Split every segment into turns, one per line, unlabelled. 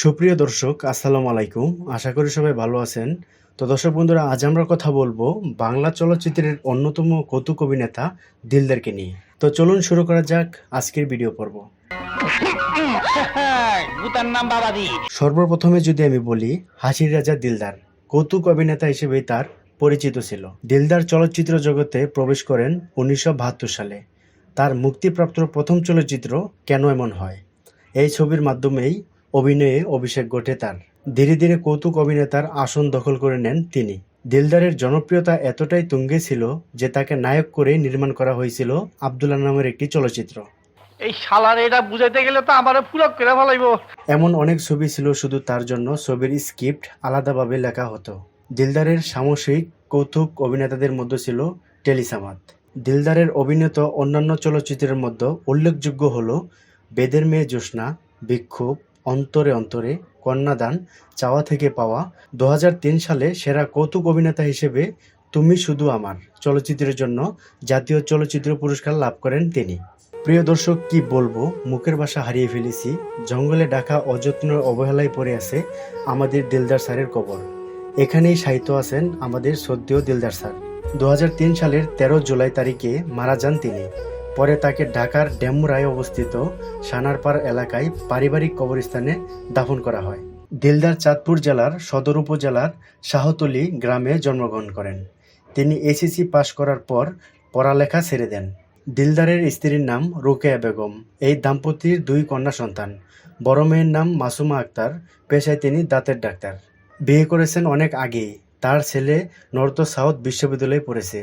সুপ্রিয় দর্শক আসসালাম আলাইকুম আশা করি সবাই ভালো আছেন তো দর্শক বন্ধুরা আজ আমরা কথা বলবো বাংলা চলচ্চিত্রের অন্যতম কৌতুক অভিনেতা দিলদারকে নিয়ে তো চলুন শুরু করা যাক আজকের ভিডিও পর্ব সর্বপ্রথমে যদি আমি বলি হাসির রাজা দিলদার কৌতুক অভিনেতা হিসেবে তার পরিচিত ছিল দিলদার চলচ্চিত্র জগতে প্রবেশ করেন উনিশশো সালে তার মুক্তিপ্রাপ্ত প্রথম চলচ্চিত্র কেন এমন হয় এই ছবির মাধ্যমেই অভিনয়ে অভিষেক ঘটে তার ধীরে ধীরে কৌতুক অভিনেতার আসন দখল করে নেন তিনি দিলদারের জনপ্রিয়তা এতটাই তুঙ্গে ছিল যে তাকে নায়ক করে নির্মাণ করা হয়েছিল আবদুল্লাহ নামের একটি চলচ্চিত্র এই শালার এটা বুঝাইতে গেলে তো আমারে পুরো করে ফেলাইব এমন অনেক ছবি ছিল শুধু তার জন্য ছবির স্ক্রিপ্ট আলাদাভাবে লেখা হতো দিলদারের সামসিক কৌতুক অভিনেতাদের মধ্যে ছিল টেলিসামাদ দিলদারের অভিনীত অন্যান্য চলচ্চিত্রের মধ্যে উল্লেখযোগ্য হল বেদের মেয়ে জ্যোৎস্না, বিক্ষোভ, অন্তরে অন্তরে, কন্যাদান, চাওয়া থেকে পাওয়া, দু সালে সেরা কৌতুক অভিনেতা হিসেবে তুমি শুধু আমার চলচ্চিত্রের জন্য জাতীয় চলচ্চিত্র পুরস্কার লাভ করেন তিনি প্রিয় দর্শক কি বলবো মুখের বাসা হারিয়ে ফেলেছি জঙ্গলে ডাকা অযত্ন অবহেলায় পড়ে আছে আমাদের দিলদার স্যারের কবর এখানেই সাহিত্য আছেন আমাদের সদ্য দিলদার স্যার দু সালের ১৩ জুলাই তারিখে মারা যান তিনি পরে তাকে ঢাকার ডেমরায় অবস্থিত সানারপাড় এলাকায় পারিবারিক কবরস্থানে দাফন করা হয় দিলদার চাঁদপুর জেলার সদর উপজেলার শাহতলি গ্রামে জন্মগ্রহণ করেন তিনি এসএসসি পাশ করার পর পড়ালেখা ছেড়ে দেন দিলদারের স্ত্রীর নাম রোকেয়া বেগম এই দাম্পতির দুই কন্যা সন্তান বড় মেয়ের নাম মাসুমা আক্তার পেশায় তিনি দাঁতের ডাক্তার বিয়ে করেছেন অনেক আগেই তার ছেলে নর্থ সাউথ বিশ্ববিদ্যালয়ে পড়েছে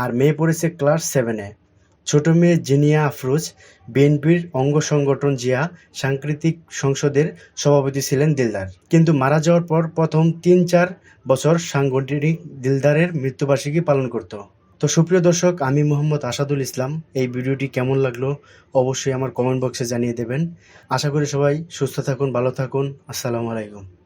আর মেয়ে পড়েছে ক্লাস সেভেনে ছোট মেয়ে জিনিয়া আফরোজ বিএনপির অঙ্গ সংগঠন জিয়া সাংস্কৃতিক সংসদের সভাপতি ছিলেন দিলদার কিন্তু মারা যাওয়ার পর প্রথম তিন চার বছর সাংগঠনিক দিলদারের মৃত্যুবার্ষিকী পালন করত তো সুপ্রিয় দর্শক আমি মোহাম্মদ আসাদুল ইসলাম এই ভিডিওটি কেমন লাগলো অবশ্যই আমার কমেন্ট বক্সে জানিয়ে দেবেন আশা করি সবাই সুস্থ থাকুন ভালো থাকুন আসসালামু আলাইকুম